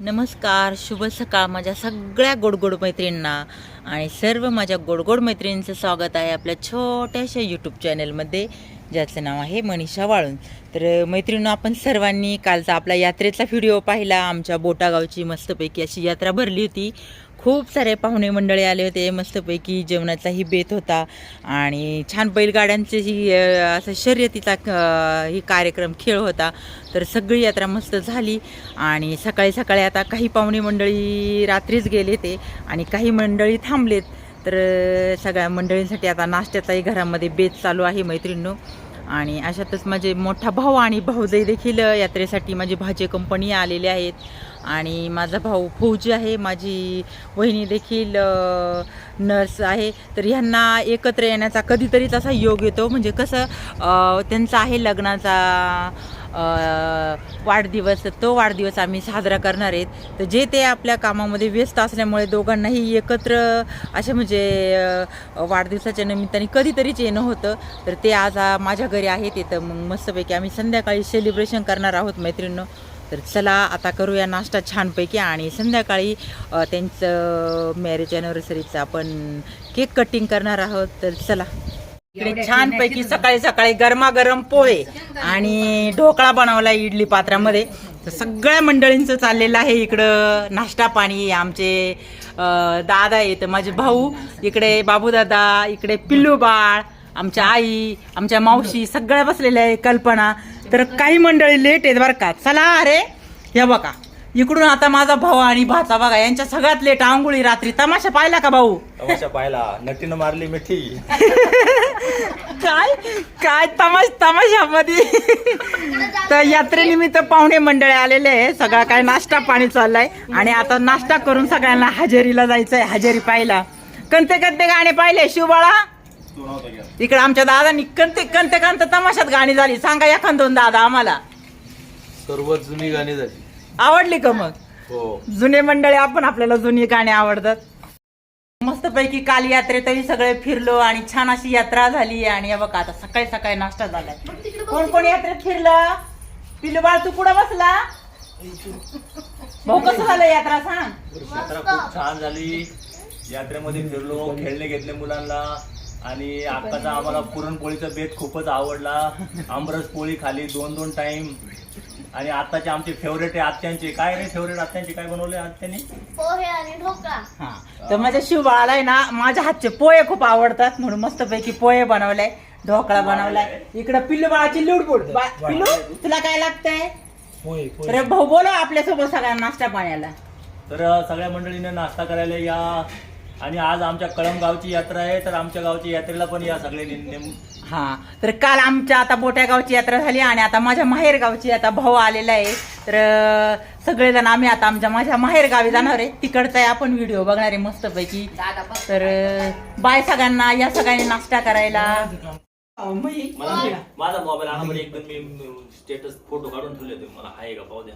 नमस्कार शुभ सकाळ माझ्या सगळ्या गोडगोड मैत्रिणींना आणि सर्व माझ्या गोडगोड मैत्रिणींचं स्वागत आहे आपल्या छोट्याशा यूट्यूब चॅनलमध्ये ज्याचं नाव आहे मनीषा वाळून तर मैत्रिणींना आपण सर्वांनी कालचा आपला यात्रेचा व्हिडिओ पाहिला. आमच्या बोटागावची मस्तपैकी अशी यात्रा भरली होती. खूप सारे पाहुणे मंडळी आले होते. मस्तपैकी जेवणाचाही बेत होता. आणि छान बैलगाड्यांचे ही असं शर्यतीचा ही कार्यक्रम खेळ होता. तर सगळी यात्रा मस्त झाली. आणि सकाळी सकाळी आता काही पाहुणे मंडळी रात्रीच गेले ते. आणि काही मंडळी थांबलेत. तर सगळ्या मंडळींसाठी आता नाश्त्याचाही घरामध्ये बेत चालू आहे मैत्रिणींनो. आणि अशातच माझे मोठा भाऊ आणि भाऊजाई देखील यात्रेसाठी माझी भाजी कंपनी आलेले आहेत. आणि माझा भाऊ फौजी आहे माझी वहिनी देखील नर्स आहे. तर ह्यांना एकत्र येण्याचा कधीतरीच असा योग येतो. म्हणजे कसं त्यांचा आहे लग्नाचा वाढदिवस तो वाढदिवस आम्ही साजरा करणार आहेत. तर जे ते आपल्या कामामध्ये व्यस्त असल्यामुळे दोघांनाही एकत्र असे म्हणजे वाढदिवसाच्या निमित्ताने कधीतरीच येणं होतं. तर ते आज माझ्या घरी आहेत. तर मग मस्तपैकी आम्ही संध्याकाळी सेलिब्रेशन करणार आहोत मैत्रिणीनं. तर चला आता करूया नाश्ता छानपैकी आणि संध्याकाळी त्यांचं मॅरेज ॲनिव्हर्सरीचं आपण केक कटिंग करणार आहोत. तर चला. इकडे छानपैकी सकाळी सकाळी गरमागरम पोहे आणि ढोकळा बनवला इडली पात्रामध्ये. तर सगळ्या मंडळींचं चाललेलं आहे इकडं नाश्ता पाणी. आमचे दादा आहेत माझे भाऊ इकडे बाबूदादा इकडे पिल्लू बाळ आमच्या आई आमच्या मावशी सगळ्या बसलेल्या आहे कल्पना. तर काही मंडळी लेट आहेत बरं का. चला अरे हे बघा. इकडून आता माझा भाऊ आणि भाचा बघा यांच्या सगळ्यात लेट आंघोळी रात्री. तमाशा पाहिला का भाऊ? तमाशा पाहिला. नटीनं मारली मिठी. काय? काय तमाश तमाशामध्ये? तर यात्रेनिमित्त पाहुणे मंडळी आलेले आहे. सगळा काय नाश्ता पाणी चाललाय. आणि आता नाश्ता करून सगळ्यांना हजेरीला जायचंय हजेरी पाहिला कंते कंते गाणे पाहिले शिवबाळा. इकडे आमच्या दादानी कंते कंते कंते तमाशात गाणी झाली. सांगा एखाद दोन दादा आम्हाला. सर्व जुनी गाणी झाली. आवडली का मग? हो. जुने मंडळी आपण आपल्याला जुनी गाणी आवडतात. मस्तपैकी काल यात्रेतही सगळे फिरलो आणि छान अशी यात्रा झाली आणि हे बघा आता सकाळी सकाळी नाश्ता झालाय. कोण कोण यात्रेत फिरलं? पिलू बाळ तू कुठं बसला? भाऊ कसं झालं यात्रा सांग. यात्रा खूप छान झाली. यात्रेमध्ये फिरलो खेळणे घेतले मुलांना आणि आकाचा आम्हाला पुरणपोळीचा बेत खूपच आवडला. आमरस पोळी खाली दोन दोन टाइम आणि आताचे आमचे फेवरेट आहे आत्यांचे. काय रे फेवरेट आत्यांचे? काय बनवले आत्याने पोहे आणि ढोकळा. हा. तर माझ्या शिवबाळाला आहे ना माझ्या हातचे पोहे खूप आवडतात म्हणून मस्तपैकी पोहे बनवलाय ढोकळा बनवलाय. इकडं पिल्लू बाळाची लुडबुड बा- पिल्लू तुला काय लागतंय? तर भाऊ बोला आपल्यासोबत सगळ्यांना नाश्ता पाण्याला. तर अ, सगळ्या मंडळीने नाश्ता करायला या. आणि आज आमच्या कळमगावची यात्रा आहे तर आमच्या गावची यात्रेला पण या सगळे नेम- नेम- हा. तर काल आमच्या आता बोट्या गावची यात्रा झाली आणि आता माझ्या माहेर गावची आता भाऊ आलेला आहे. तर सगळेजण आम्ही आता आमच्या माझ्या माहेर गावी जाणार आहे. तिकडचा आपण व्हिडिओ बघणार आहे मस्तपैकी. तर बाय सगळ्यांना या सगळ्यांनी नाश्ता करायला. माझा मोबाईल एकदम मी स्टेटस फोटो काढून ठेवले होते. मला आहे का? पाहू द्या.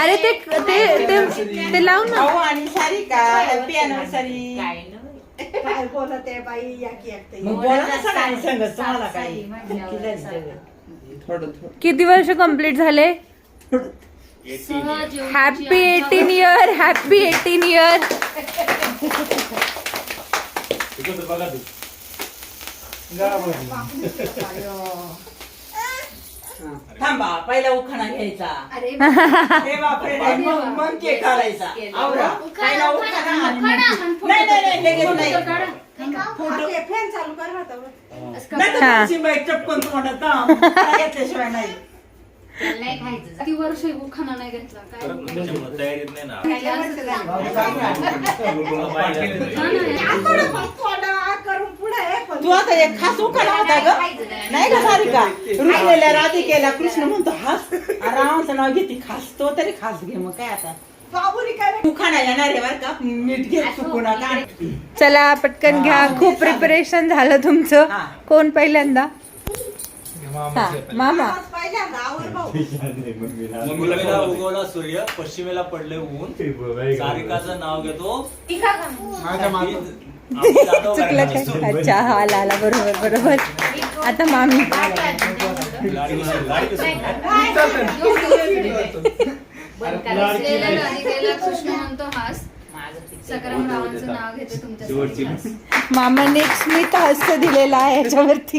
अरे ते ते ते ते लाव ना. भाऊ आणि सारिका हॅपी अॅनिव्हर्सरी काय बोलत आहे बाई या की एकटे. मग बोला ना सगळ्यांनी. सांगत तुम्हाला काही. किती झाली? किती वर्ष कंप्लीट झाले? Happy eighteen year happy eighteen year बघा तू. थांबा पहिला उखाणा घ्यायचा. हे बापरे. नाही, मग मग केक घालायचा आवरा. पहिला उखाणा आणि मग- नाही नाही नाही. लगेच नाही. फोटो ते फॅन चालू कर ना तेवढं. नाही तर हा. तुमची बाईक चटकन तुम्हाला थांब. मला घेतल्याशिवाय नाही. किती वर्ष उखाणा नाही घेतला? काय तयारीत नाही ना. पण करून पुढे आहे पण तू आता एक खास उखाणा होता ग. नाही का सारिका? रुसलेल्या राधिकेला कृष्ण म्हणतो हास. रामाचं नाव घेते खास. तो तरी खास घे मग काय आता? बाबुरी काय उखाणा येणार आहे बरं का? मीठ घे चुकू नका चला पटकन घ्या. खूप प्रिपरेशन झालं तुमचं. कोण पहिल्यांदा? हा मामा. मुंबईला उगवला सूर्य पश्चिमेला पडले ऊन. सारिकाचं नाव घेतो. चुकलं अच्छा हा लाला बरोबर बरोबर. आता मामी. मामाने स्मित हस्त दिलेला आहे याच्यावरती.